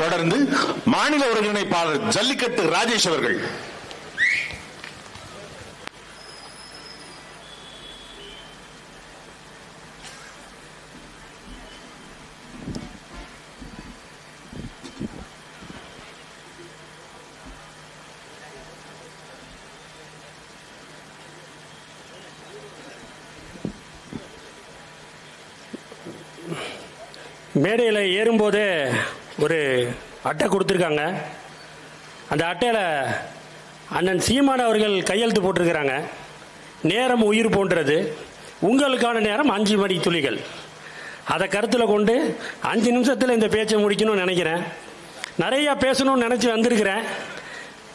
தொடர்ந்து மாநில ஒருங்கிணைப்பாளர் ஜல்லிக்கட்டு ராஜேஷ் அவர்கள். மேடையில் ஏறும்போதே ஒரு அட்டை கொடுத்துருக்காங்க. அந்த அட்டையில் அண்ணன் சீமான் அவர்கள் கையெழுத்து போட்டிருக்கிறாங்க. நேரம் உயிர் போன்றது. உங்களுக்கான நேரம் அஞ்சு மணி துளிகள். அதை கருத்தில் கொண்டு அஞ்சு நிமிஷத்தில் இந்த பேச்சை முடிக்கணும்னு நினைக்கிறேன். நிறையா பேசணும்னு நினச்சி வந்திருக்கிறேன்.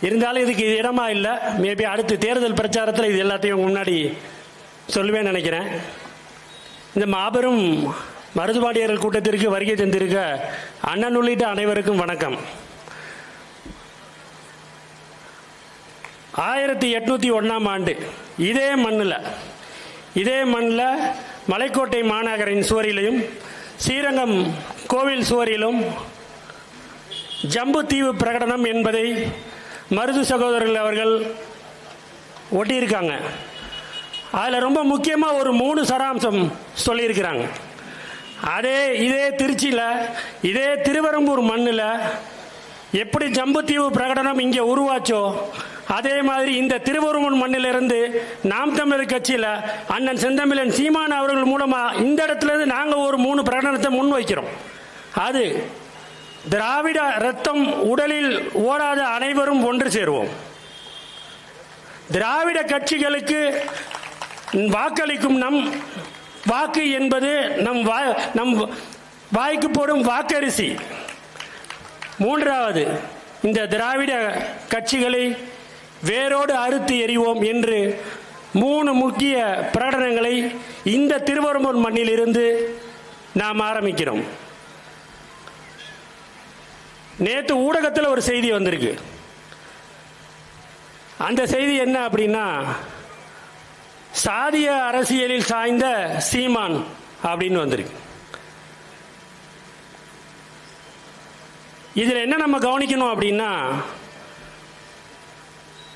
இருந்தாலும் இதுக்கு இது இடமா இல்லை. மேபி அடுத்து தேர்தல் பிரச்சாரத்தில் இது எல்லாத்தையும் முன்னாடி சொல்லுவேன் நினைக்கிறேன். இந்த மாபெரும் மருதுபாடியர்கள் கூட்டத்திற்கு வருகை தந்திருக்க அண்ணன் உள்ளிட்ட அனைவருக்கும் வணக்கம். ஆயிரத்தி எட்நூத்தி ஒன்னாம் ஆண்டு இதே மண்ணில் இதே மண்ணில் மலைக்கோட்டை மாநகரின் சுவரிலையும் ஸ்ரீரங்கம் கோவில் சுவரிலும் தீவு பிரகடனம் என்பதை மருது சகோதரர்கள் அவர்கள் ஒட்டியிருக்காங்க. அதில் ரொம்ப முக்கியமாக ஒரு மூணு சராம்சம் சொல்லியிருக்கிறாங்க. அதே இதே திருச்சியில் இதே திருவரம்பூர் மண்ணில் எப்படி ஜம்புத்தீவு பிரகடனம் இங்கே உருவாச்சோ அதே மாதிரி இந்த திருவருமன் மண்ணிலிருந்து நாம் தமிழர் கட்சியில் அண்ணன் செந்தமிழன் சீமான் அவர்கள் மூலமாக இந்த இடத்துலேருந்து நாங்கள் ஒரு மூணு பிரகடனத்தை முன்வைக்கிறோம். அது திராவிட ரத்தம் உடலில் ஓடாத அனைவரும் ஒன்று சேருவோம். திராவிட கட்சிகளுக்கு வாக்களிக்கும் நம் வாக்கு என்பது நம் வா- நம் வாய்க்கு போடும் வாக்கரிசி. மூன்றாவது இந்த திராவிட கட்சிகளை வேரோடு அறுத்து எறிவோம் என்று மூணு முக்கிய பிரகடனங்களை இந்த திருவரம்பூர் மண்ணிலிருந்து நாம் ஆரம்பிக்கிறோம். நேற்று ஊடகத்தில் ஒரு செய்தி வந்திருக்கு. அந்த செய்தி என்ன அப்படின்னா சாதிய அரசியலில் சாய்ந்த சீமான் அப்படின்னு வந்திருக்கு. இதில் என்ன நம்ம கவனிக்கணும் அப்படின்னா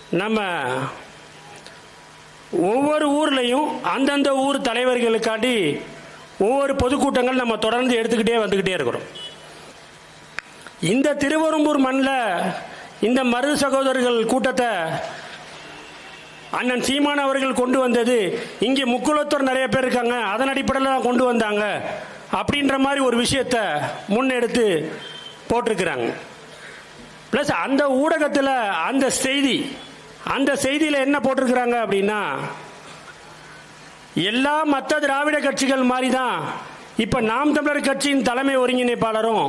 நம்ம ஒவ்வொரு ஊர்லேயும் அந்தந்த ஊர் தலைவர்களுக்காண்டி ஒவ்வொரு பொதுக்கூட்டங்கள் நம்ம தொடர்ந்து எடுத்துக்கிட்டே வந்துக்கிட்டே இருக்கிறோம். இந்த திருவரும்பூர் மண்ணில் இந்த மருது சகோதரர்கள் கூட்டத்தை அண்ணன் சீமான் அவர்கள் கொண்டு வந்தது. இங்கே முக்குலத்தோர் நிறைய பேர் இருக்காங்க. அதன் அடிப்படையில் தான் கொண்டு வந்தாங்க. அப்படின்ற மாதிரி ஒரு விஷயத்தை முன்னெடுத்து போட்டிருக்கிறாங்க. ப்ளஸ் அந்த ஊடகத்தில் அந்த செய்தி அந்த செய்தியில் என்ன போட்டிருக்கிறாங்க அப்படின்னா எல்லா மற்ற திராவிட கட்சிகள் மாதிரி தான் இப்போ நாம் தமிழர் கட்சியின் தலைமை ஒருங்கிணைப்பாளரும்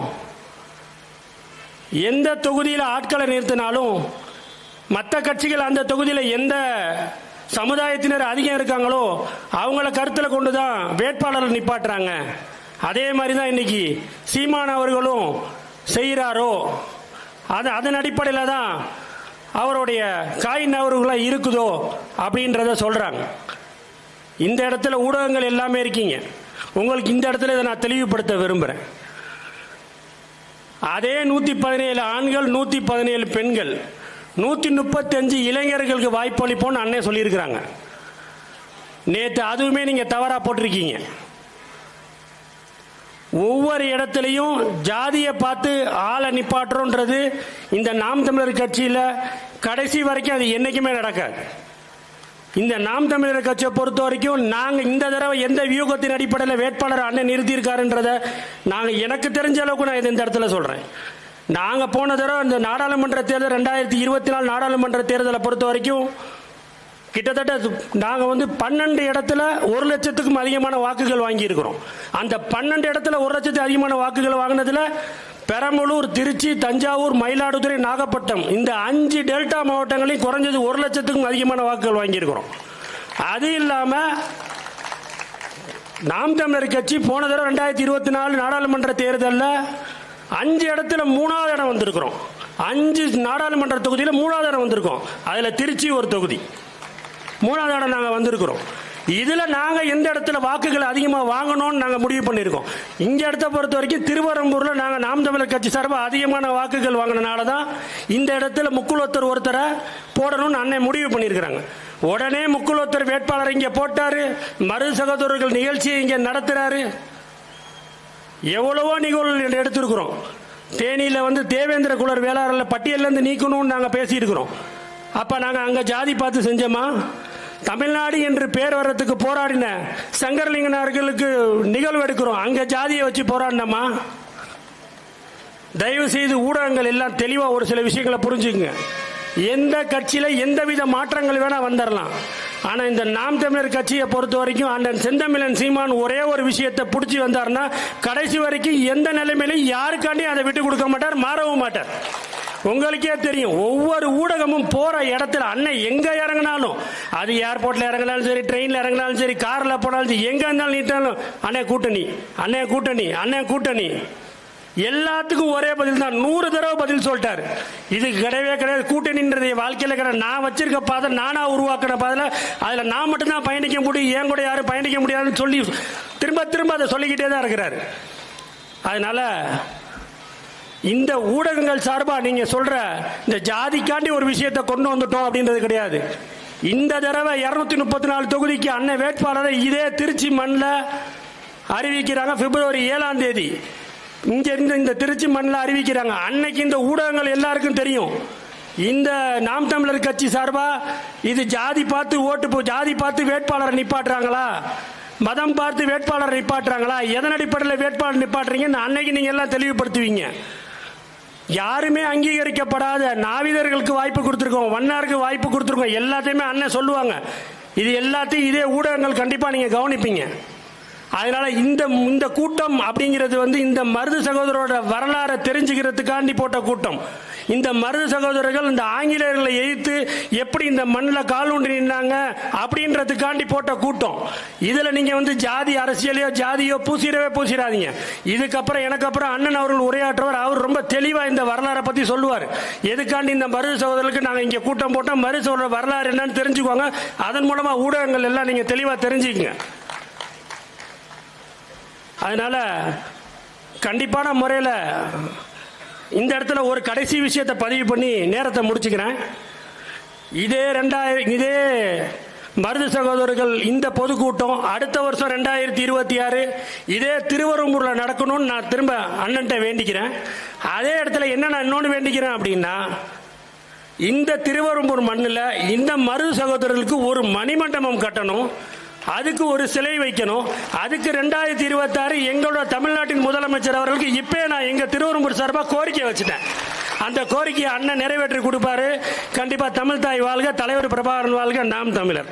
எந்த தொகுதியில் ஆட்களை நிறுத்தினாலும் மற்ற கட்சிகள் அந்த தொகுதியில் எந்த சமுதாயத்தினர் அதிகம் இருக்காங்களோ அவங்கள கருத்தில் கொண்டு தான் வேட்பாளர்கள் நிப்பாட்டுறாங்க. அதே மாதிரி தான் இன்னைக்கு சீமான் அவர்களும் செய்கிறாரோ அது அதன் அடிப்படையில் தான் அவருடைய காய் நகர்வுகளாக இருக்குதோ அப்படின்றத சொல்கிறாங்க இந்த இடத்துல ஊடகங்கள் எல்லாமே இருக்கீங்க. உங்களுக்கு இந்த இடத்துல இதை நான் தெளிவுபடுத்த விரும்புகிறேன் அதே நூற்றி பதினேழு ஆண்கள் நூற்றி பதினேழு பெண்கள் நூற்றி முப்பத்தஞ்சு இளைஞர்களுக்கு வாய்ப்பு அளிப்போம்னு அண்ணே சொல்லியிருக்கிறாங்க. நேற்று அதுவுமே நீங்கள் தவறாக போட்டிருக்கீங்க. ஒவ்வொரு இடத்துலையும் ஜாதியை பார்த்து ஆளை நிப்பாட்டுறோன்றது இந்த நாம் தமிழர் கட்சியில் கடைசி வரைக்கும் அது என்றைக்குமே நடக்காது. இந்த நாம் தமிழர் கட்சியை பொறுத்த வரைக்கும் நாங்கள் இந்த தடவை எந்த வியூகத்தின் அடிப்படையில் வேட்பாளர் அண்ணன் நிறுத்தியிருக்காருன்றதை நாங்கள் எனக்கு தெரிஞ்ச அளவுக்கு நான் இது இந்த இடத்துல சொல்கிறேன் நாங்கள் போன தடவை இந்த நாடாளுமன்ற தேர்தல் ரெண்டாயிரத்தி இருபத்தி நாலு நாடாளுமன்ற தேர்தலை பொறுத்த வரைக்கும் கிட்டத்தட்ட நாங்கள் வந்து பன்னெண்டு இடத்துல ஒரு லட்சத்துக்கும் அதிகமான வாக்குகள் வாங்கியிருக்கிறோம். அந்த பன்னெண்டு இடத்துல ஒரு லட்சத்துக்கு அதிகமான வாக்குகள் வாங்கினதுல பெரம்பலூர் திருச்சி தஞ்சாவூர் மயிலாடுதுறை நாகப்பட்டினம் இந்த அஞ்சு டெல்டா மாவட்டங்களையும் குறைஞ்சது ஒரு லட்சத்துக்கும் அதிகமான வாக்குகள் வாங்கியிருக்கிறோம். அது இல்லாமல் நாம் தமிழர் கட்சி போன தடவை ரெண்டாயிரத்தி இருபத்தி நாலு நாடாளுமன்ற தேர்தலில் அஞ்சு இடத்துல மூணாவது இடம் வந்திருக்கிறோம். அஞ்சு நாடாளுமன்ற தொகுதியில் மூணாவது இடம் வந்திருக்கோம். அதில் திருச்சி ஒரு தொகுதி. மூணாவது இடம் நாங்கள் வந்திருக்கிறோம். இதில் நாங்கள் எந்த இடத்துல வாக்குகள் அதிகமாக வாங்கணும்னு நாங்கள் முடிவு பண்ணியிருக்கோம். இந்த இடத்த பொறுத்த வரைக்கும் திருவரம்பூரில் நாங்கள் நாம் தமிழர் கட்சி சார்பாக அதிகமான வாக்குகள் வாங்கினனால தான் இந்த இடத்துல முக்குலத்தர் ஒருத்தரை போடணும்னு அன்னை முடிவு பண்ணியிருக்கிறாங்க. உடனே முக்குலத்தர் வேட்பாளர் இங்கே போட்டார். மறு சகோதரர்கள் நிகழ்ச்சியை இங்கே நடத்துகிறாரு எவ்வளவோ நிகழ்வுகள் எடுத்திருக்கிறோம். தேனியில் வந்து தேவேந்திர குலர் வேளாளர் பட்டியலேருந்து நீக்கணும்னு நாங்கள் பேசியிருக்கிறோம். அப்போ நாங்கள் அங்கே ஜாதி பார்த்து செஞ்சோமா? தமிழ்நாடு என்று பேர் வர்றதுக்கு போராடின சங்கரலிங்கனார்களுக்கு நிகழ்வு எடுக்கிறோம். அங்கே ஜாதியை வச்சு போராடினோமா? தயவு செய்து ஊடகங்கள் எல்லாம் தெளிவாக ஒரு சில விஷயங்களை புரிஞ்சுக்குங்க. எந்த கட்சியில் எந்தவித மாற்றங்கள் வேணால் வந்துடலாம் ஆனால் இந்த நாம் தமிழர் கட்சியை பொறுத்த வரைக்கும் அண்ணன் செந்தமிழன் சீமான் ஒரே ஒரு விஷயத்தை பிடிச்சி வந்தார்னா கடைசி வரைக்கும் எந்த நிலைமையிலும் யாருக்காண்டியும் அதை விட்டு கொடுக்க மாட்டார் மாறவும் மாட்டார். உங்களுக்கே தெரியும் ஒவ்வொரு ஊடகமும் போற இடத்துல அண்ணன் எங்க இறங்கினாலும் அது ஏர்போர்ட்ல இறங்கினாலும் சரி ட்ரெயின்ல இறங்கினாலும் சரி கார்ல போனாலும் சரி எங்க இருந்தாலும் நீட்டாலும் அண்ணே கூட்டணி அண்ணே கூட்டணி அண்ணே கூட்டணி. எல்லாத்துக்கும் ஒரே பதில் தான். நூறு தடவை பதில் சொல்லிட்டாரு. இது கிடையவே கிடையாது. கூட்டணின்றது வாழ்க்கையில் வாழ்க்கையில நான் வச்சிருக்க பாதை நானா உருவாக்குற பாதையில் அதில் நான் மட்டும்தான் பயணிக்க முடியும். என் கூட யாரும் பயணிக்க முடியாதுன்னு சொல்லி திரும்ப திரும்ப அதை சொல்லிக்கிட்டே தான் இருக்கிறாரு. அதனால இந்த ஊடகங்கள் சார்பாக நீங்க சொல்ற இந்த ஜாதிக்காண்டி ஒரு விஷயத்தை கொண்டு வந்துட்டோம் அப்படின்றது கிடையாது. இந்த தடவை இரநூத்தி முப்பத்தி நாலு தொகுதிக்கு அன்ன வேட்பாளரை இதே திருச்சி மண்ணில் அறிவிக்கிறாங்க. பிப்ரவரி ஏழாம் தேதி. இங்க இருந்து இந்த திருச்சி மண்ணில் அறிவிக்கிறாங்க. அன்னைக்கு இந்த ஊடகங்கள் எல்லாருக்கும் தெரியும். இந்த நாம் தமிழர் கட்சி சார்பா இது ஜாதி பார்த்து ஓட்டு போ- ஜாதி பார்த்து வேட்பாளரை நிப்பாட்டுறாங்களா? மதம் பார்த்து வேட்பாளர் நிப்பாட்டுறாங்களா? எதன் அடிப்படையில் வேட்பாளர் நிப்பாட்டுறீங்கன்னு அன்னைக்கு நீங்க எல்லாம் தெளிவுபடுத்துவீங்க. யாருமே அங்கீகரிக்கப்படாத நாவிதர்களுக்கு வாய்ப்பு கொடுத்துருக்கோம். வண்ணாருக்கு வாய்ப்பு கொடுத்துருக்கோம். எல்லாத்தையுமே அண்ணன் சொல்லுவாங்க. இது எல்லாத்தையும் இதே ஊடகங்கள் கண்டிப்பாக நீங்கள் கவனிப்பீங்க. அதனால இந்த இந்த கூட்டம் அப்படிங்கிறது வந்து இந்த மருது சகோதரோட வரலாறை தெரிஞ்சுக்கிறதுக்காண்டி போட்ட கூட்டம். இந்த மருது சகோதரர்கள் இந்த ஆங்கிலேயர்களை எதிர்த்து எப்படி இந்த மண்ணில் கால் ஊன்றி நின்னாங்க அப்படின்றதுக்காண்டி போட்ட கூட்டம். இதில் நீங்கள் வந்து ஜாதி அரசியலையோ ஜாதியோ பூசிடவே பூசிடாதீங்க. இதுக்கப்புறம் எனக்கு அப்புறம் அண்ணன் அவர்கள் உரையாற்றுவார். அவர் ரொம்ப தெளிவாக இந்த வரலாறை பற்றி சொல்லுவார். எதுக்காண்டி இந்த மருது சகோதரர்களுக்கு நாங்கள் இங்கே கூட்டம் போட்டோம்? மருது சகோதரர் வரலாறு என்னன்னு தெரிஞ்சுக்கோங்க. அதன் மூலமாக ஊடகங்கள் எல்லாம் நீங்கள் தெளிவாக தெரிஞ்சுக்கங்க. அதனால கண்டிப்பான முறையில் இந்த இடத்துல ஒரு கடைசி விஷயத்தை பதிவு பண்ணி நேரத்தை முடிச்சுக்கிறேன். இதே ரெண்டாயிரம் இதே மருது சகோதரர்கள் இந்த பொதுக்கூட்டம் அடுத்த வருஷம் ரெண்டாயிரத்தி இருபத்தி ஆறு இதே திருவரம்பூர்ல நடக்கணும்னு நான் திரும்ப அண்ணன்ட்ட வேண்டிக்கிறேன். அதே இடத்துல என்ன நான் இன்னொன்று வேண்டிக்கிறேன் அப்படின்னா இந்த திருவரம்பூர் மண்ணில் இந்த மருது சகோதரர்களுக்கு ஒரு மணிமண்டபம் கட்டணும். அதுக்கு ஒரு சிலை வைக்கணும். அதுக்கு ரெண்டாயிரத்தி இருபத்தாறு எங்களோட தமிழ்நாட்டின் முதலமைச்சர் அவர்களுக்கு இப்பே நான் எங்க திருவரம்பூர் சார்பாக கோரிக்கை வச்சுட்டேன். அந்த கோரிக்கையை அண்ணன் நிறைவேற்றி கொடுப்பாரு. கண்டிப்பா தமிழ் தாய் வாழ்க தலைவர் பிரபாகரன் வாழ்க நாம் தமிழர்.